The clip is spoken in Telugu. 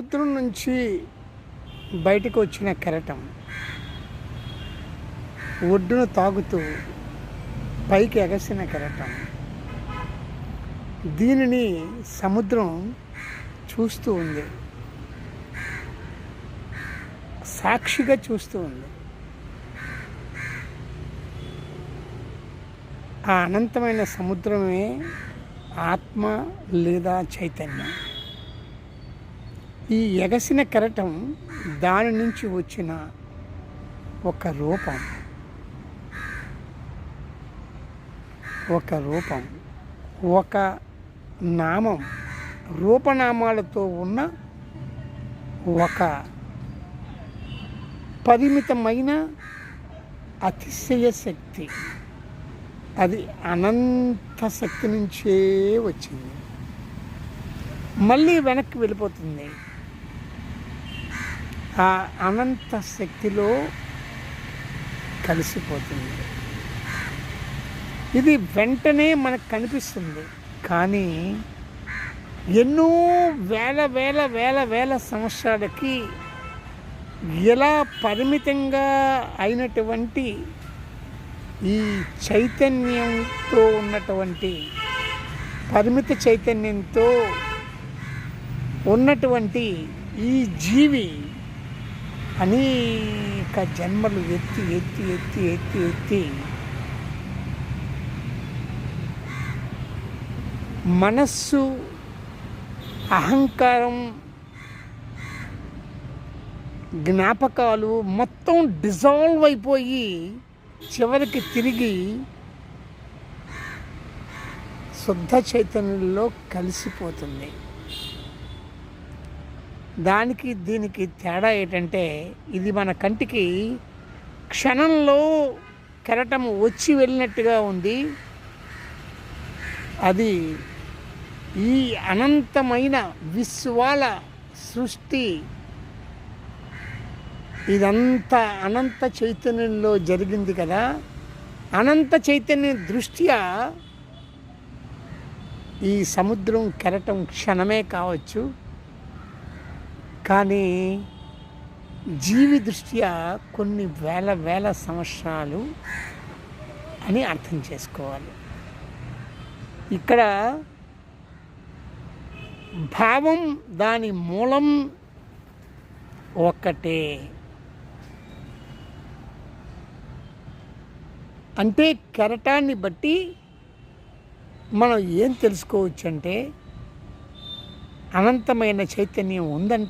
సముద్రం నుంచి బయటకు వచ్చిన కెరటం. ఒడ్డును తాగుతూ పైకి ఎగసిన కెరటం. దీనిని సముద్రం చూస్తూ ఉంది. సాక్షిగా చూస్తూ ఉంది. ఆ అనంతమైన సముద్రమే ఆత్మ లేదా చైతన్యం. ఈ ఎగసిన కెరటం దాని నుంచి వచ్చిన ఒక రూపం. ఒక రూపం. ఒక నామం. రూపనామాలతో ఉన్న ఒక పరిమితమైన అతిశయ శక్తి. అది అనంత శక్తి నుంచే వచ్చింది. మళ్ళీ వెనక్కి వెళ్ళిపోతుంది. ఆ అనంత శక్తిలో కలిసిపోతుంది. ఇది వెంటనే మనకు కనిపిస్తుంది. కానీ ఎన్నో వేల వేల వేల వేల సంవత్సరాలకి ఎలా పరిమితంగా అయినటువంటి ఈ చైతన్యంతో ఉన్నటువంటి పరిమిత చైతన్యంతో ఉన్నటువంటి ఈ జీవి అనేక జన్మలు ఎత్తి ఎత్తి ఎత్తి ఎత్తి ఎత్తి మనస్సు అహంకారం జ్ఞాపకాలు మొత్తం డిజాల్వ్ అయిపోయి చివరికి తిరిగి శుద్ధ చైతన్యంలో కలిసిపోతుంది దానికి దీనికి తేడా ఏంటంటే ఇది మన కంటికి క్షణంలో కెరటం వచ్చి వెళ్ళినట్టుగా ఉంది. అది ఈ అనంతమైన విశ్వాల సృష్టి ఇదంతా అనంత చైతన్యంలో జరిగింది కదా. అనంత చైతన్యం దృష్ట్యా ఈ సముద్రం కెరటం క్షణమే కావచ్చు. కానీ జీవి దృష్ట్యా కొన్ని వేల వేల సంవత్సరాలు అని అర్థం చేసుకోవాలి. ఇక్కడ భావం దాని మూలం ఒక్కటే. అంటే కెరటాన్ని బట్టి మనం ఏం తెలుసుకోవచ్చు అంటే అనంతమైన చైతన్యం ఉందని